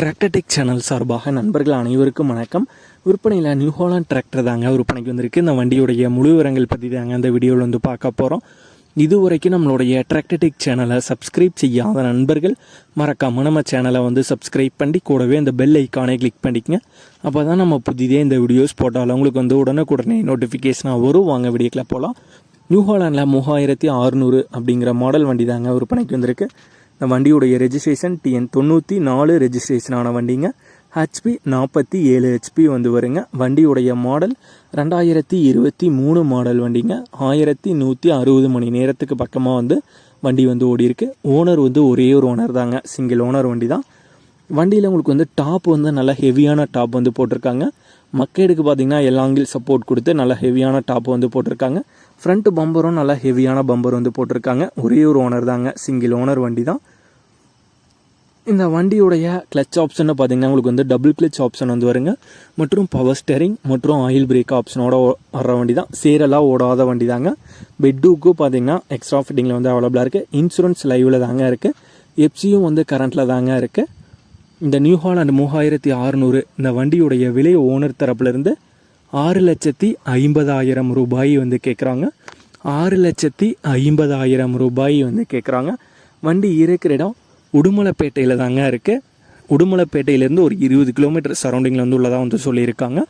Tractor Tech channel சார்பாக நண்பர்கள் அனைவருக்கும் வணக்கம். விற்பனையில் நியூ ஹாலாண்ட் டிராக்டர் தாங்க விற்பனைக்கு வந்திருக்கு. இந்த வண்டியுடைய முழு விவரங்கள் பற்றி தாங்க இந்த வீடியோவில் வந்து பார்க்க போகிறோம் இதுவரைக்கும் நம்மளுடைய டிராக்டர்டெக் சேனலை சப்ஸ்கிரைப் செய்யாத நண்பர்கள் மறக்காமல் நம்ம சேனலை வந்து சப்ஸ்கிரைப் பண்ணி கூடவே இந்த பெல் ஐக்கானை கிளிக் பண்ணிக்கங்க. அப்போ தான் நம்ம புதிதே இந்த வீடியோஸ் போட்டாலும் உங்களுக்கு வந்து உடனுக்குடனே நோட்டிஃபிகேஷனாக வரும். வாங்க வீடியோக்கில் போகலாம் நியூ ஹாலாண்டில் மூவாயிரத்தி அறுநூறு அப்படிங்கிற மாடல் வண்டி தாங்க விற்பனைக்கு வந்திருக்கு. இந்த வண்டியுடைய ரெஜிஸ்ட்ரேஷன் டிஎன் தொண்ணூற்றி நாலு ரெஜிஸ்ட்ரேஷனான வண்டிங்க. ஹெச்பி நாற்பத்தி ஏழு ஹெச்பி வந்து வருங்க. வண்டியுடைய மாடல் ரெண்டாயிரத்தி இருபத்தி மூணு மாடல் வண்டிங்க. ஆயிரத்தி நூற்றி அறுபது மணி நேரத்துக்கு பக்கமாக வந்து வண்டி வந்து ஓடி இருக்கு ஓனர் வந்து ஒரே ஒரு ஓனர் தாங்க. சிங்கிள் ஓனர் வண்டி தான் வண்டியில் உங்களுக்கு வந்து டாப் வந்து நல்லா ஹெவியான டாப் வந்து போட்டிருக்காங்க. மக்கேடுக்கு பார்த்தீங்கன்னா எல்லாங்கில் சப்போர்ட் கொடுத்து நல்லா ஹெவியான டாப் வந்து போட்டிருக்காங்க. ஃப்ரண்ட் பம்பரும் நல்லா ஹெவியான பம்பர் வந்து போட்டிருக்காங்க. ஒரே ஒரு ஓனர் தாங்க. சிங்கிள் ஓனர் வண்டி தான் இந்த வண்டியுடைய கிளச் ஆப்ஷன் பார்த்தீங்கன்னா உங்களுக்கு வந்து டபுள் கிளச் ஆப்ஷன் வந்து வருங்க. மற்றும் பவர் ஸ்டேரிங் மற்றும் ஆயில் பிரேக் ஆப்ஷனோட வர வர்ற வண்டி தான் சேரெல்லாம் ஓடாத வண்டி தாங்க பெட்டுக்கு பார்த்தீங்கன்னா எக்ஸ்ட்ரா ஃபிட்டிங்கில் வந்து அவைலபிளாக இருக்குது இன்சூரன்ஸ் லைவில் தாங்க இருக்குது எப்சியும் வந்து கரண்ட்டில் தாங்க இருக்குது இந்த நியூ ஹாலாண்ட் மூவாயிரத்தி அறநூறு இந்த வண்டியுடைய விலை ஓனர் தரப்புலேருந்து ஆறு லட்சத்தி ஐம்பதாயிரம் ரூபாய் வந்து கேட்குறாங்க ஆறு லட்சத்தி ஐம்பதாயிரம் ரூபாய் வந்து கேட்குறாங்க வண்டி இருக்கிற இடம் உடுமலைப்பேட்டையில் தாங்க இருக்குது உடுமலைப்பேட்டையிலேருந்து ஒரு இருபது கிலோமீட்டர் சரௌண்டிங்கில் வந்து உள்ளதாக வந்து சொல்லியிருக்காங்க.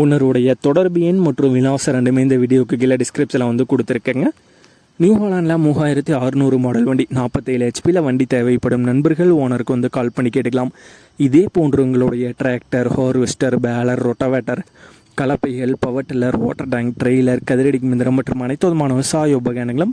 ஓனருடைய தொடர்பு எண் மற்றும் விலாசம் ரெண்டுமே இந்த வீடியோக்கு கீழே டிஸ்கிரிப்ஷனில் வந்து கொடுத்துருக்கேங்க. நியூ ஹாலாண்டில் மூவாயிரத்தி அறுநூறு மாடல் வண்டி நாற்பத்தேழு ஹெச்பியில் வண்டி தேவைப்படும் நண்பர்கள் ஓனருக்கு வந்து கால் பண்ணி கேட்டுக்கலாம். இதே போன்று உங்களுடைய tractor harvester baler rotavator கலப்பைகள் power tiller water tank trailer கதிரடி மிந்திரம் மற்றும் அனைத்து விதமான விவசாய உபகரணங்களும்